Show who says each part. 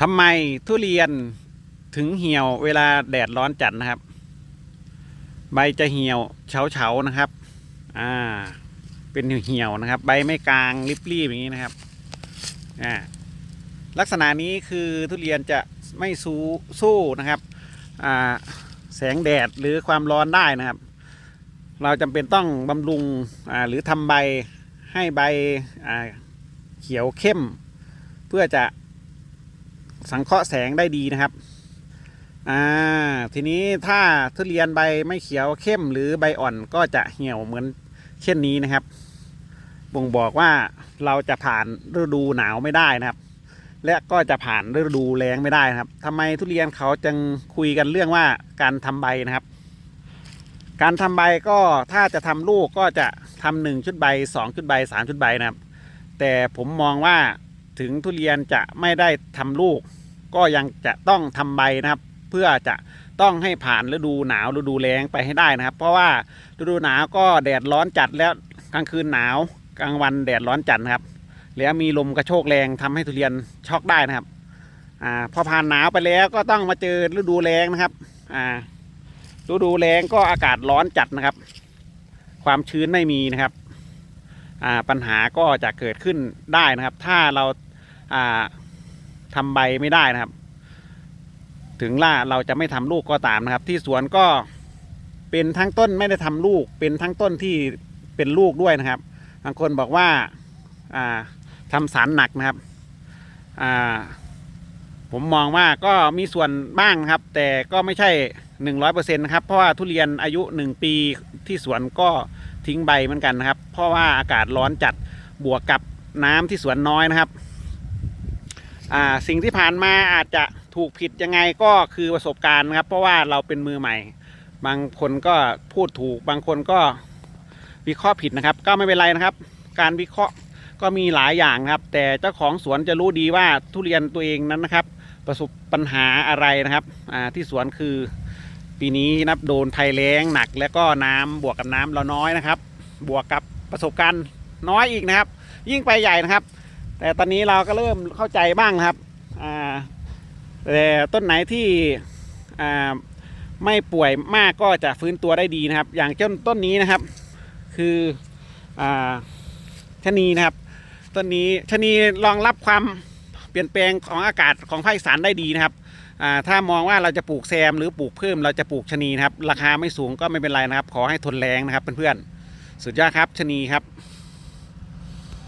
Speaker 1: ทำไมทุเรียนถึงเหี่ยวเวลาแดดร้อนจัดนะครับ ใบจะเหี่ยวเฉาเฉาๆนะครับ อ่า เป็นเหี่ยวๆนะครับ ใบไม่กลางรีบอย่างนี้นะครับอ่าลักษณะนี้คือทุเรียนจะไม่สู้สู้นะครับอ่าแสงแดดหรือความร้อนได้นะครับ เราจำเป็นต้องบำรุงอ่าหรือทำใบให้ใบอ่าเขียวเข้ม เพื่อจะ สังเคราะห์แสงได้ดีนะครับ อ่า ทีนี้ถ้าทุเรียนใบไม่เขียวเข้มหรือใบอ่อนก็จะเหี่ยวเหมือนเช่นนี้นะครับ บ่งบอกว่าเราจะผ่านฤดูหนาวไม่ได้นะครับ และก็จะผ่านฤดูแล้งไม่ได้นะครับทำไมทุเรียนเขาจึงคุยกันเรื่องว่าการทำใบนะครับ การทำใบก็ถ้าจะทำลูกก็จะทำหนึ่งชุดใบสองชุดใบสามชุดใบนะครับ แต่ผมมองว่า ถึงทุเรียนจะไม่ได้ทำลูก ก็ยังจะต้องทำใบนะครับ เพื่อจะต้องให้ผ่านฤดูหนาวฤดูแล้งไปให้ได้นะครับ เพราะว่าฤดูหนาวก็แดดร้อนจัดแล้วกลางคืนหนาวกลางวันแดดร้อนจัดนะครับ แล้วมีลมกระโชกแรงทำให้ทุเรียนช็อกได้นะครับอ่าพอผ่านหนาวไปแล้วก็ต้องมาเจอฤดูแล้งนะครับอ่าฤดูแล้งก็อากาศร้อนจัดนะครับ ความชื้นไม่มีนะครับ อ่าปัญหาก็จะเกิดขึ้นได้นะครับ ถ้าเรา อ่าทำใบไม่ได้นะครับ ถึงล่าเราจะไม่ทำลูกก็ตามนะครับ ที่สวนก็เป็นทั้งต้นไม่ได้ทำลูก เป็นทั้งต้นที่เป็นลูกด้วยนะครับ บางคนบอกว่าอ่าทำสารหนักนะครับผมมองว่าก็มีส่วนบ้างครับ แต่ก็ไม่ใช่หนึ่งร้อยเปอร์เซ็นต์นะครับ เพราะว่าทุเรียนอายุหนึ่งปีที่สวนก็ทิ้งใบเหมือนกันนะครับ เพราะว่าอากาศร้อนจัดบวกกับน้ำที่สวนน้อยนะครับ อ่าสิ่งที่ผ่านมาอาจจะถูกผิดยังไงก็คือประสบการณ์ครับ เพราะว่าเราเป็นมือใหม่ บางคนก็พูดถูก บางคนก็วิเคราะห์ผิดนะครับ ก็ไม่เป็นไรนะครับ การวิเคราะห์ก็มีหลายอย่างนะครับ แต่เจ้าของสวนจะรู้ดีว่าทุเรียนตัวเองนั้นนะครับ ประสบปัญหาอะไรนะครับอ่าที่สวนคือปีนี้นับโดนภัยแล้งหนัก แล้วก็น้ำบวกกับน้ำเราน้อยนะครับ บวกกับประสบการณ์น้อยอีกนะครับ ยิ่งไปใหญ่นะครับ แต่ตอนนี้เราก็เริ่มเข้าใจบ้างครับอ่าแต่ต้นไหนที่อ่าไม่ป่วยมากก็จะฟื้นตัวได้ดีนะครับ อย่างเช่นต้นนี้นะครับ คืออ่าชะนีนะครับต้นนี้ชะนีรองรับความเปลี่ยนแปลงของอากาศของภาคอีสานได้ดีนะครับอ่าถ้ามองว่าเราจะปลูกแซมหรือปลูกเพิ่มเราจะปลูกชะนีนะครับ ราคาไม่สูงก็ไม่เป็นไรนะครับ ขอให้ทนแรงนะครับเพื่อนๆสุดยอดครับชะนีครับ